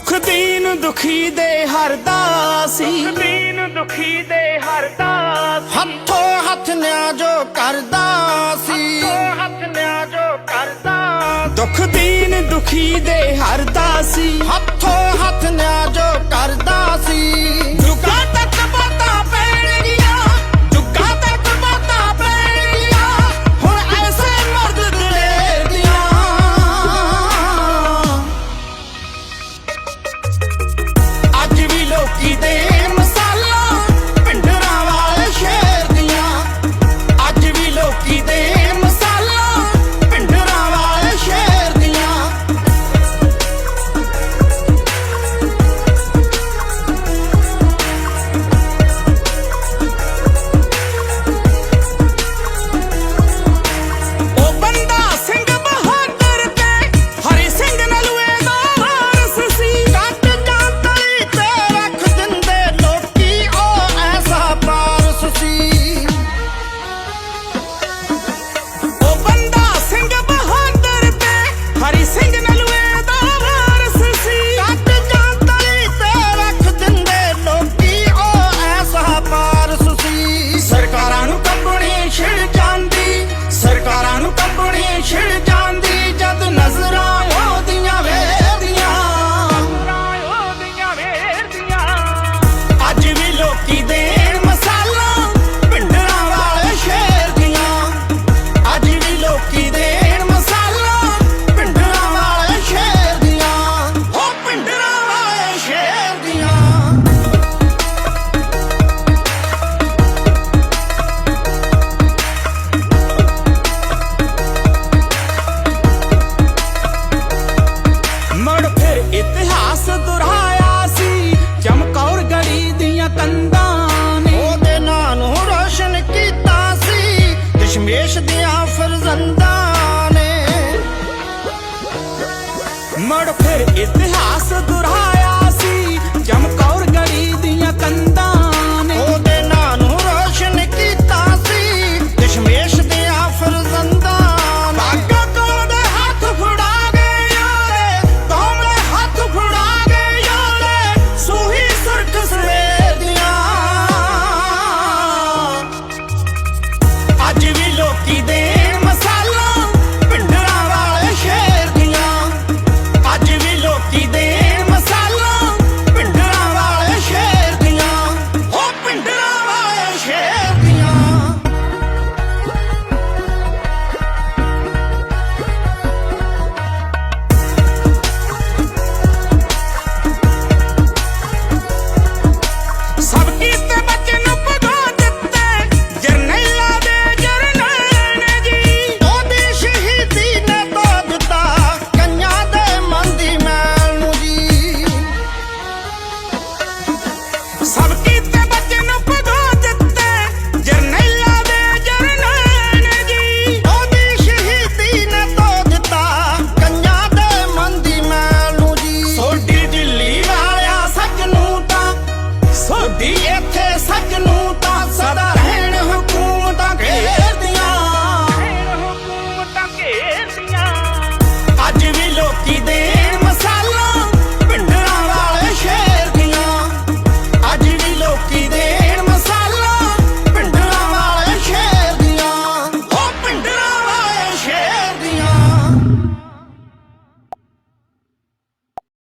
ਸੁਖ ਦੀਨ ਦੁਖੀ ਦੇ ਹਰਦਾ ਸੀ ਦੀਨ ਦੁਖੀ ਦੇ ਹਰਦਾ ਹੱਥੋਂ ਹੱਥ ਨਿਆ ਜੋ ਕਰਦਾ ਸੀ ਹੱਥ ਨਿਆ ਜੋ ਕਰਦਾ ਦੁਖ ਦੀਨ ਦੁਖੀ ਦੇ ਹਰਦਾ ਸੀ ਹੱਥੋਂ ਹੱਥ ਨਿਆ ਜੋ ਕਰਦਾ ਸੀ ਫਰਜ਼ੰਦਾਂ ਨੇ। ਮੜ ਫਿਰ ਇਤਿਹਾਸ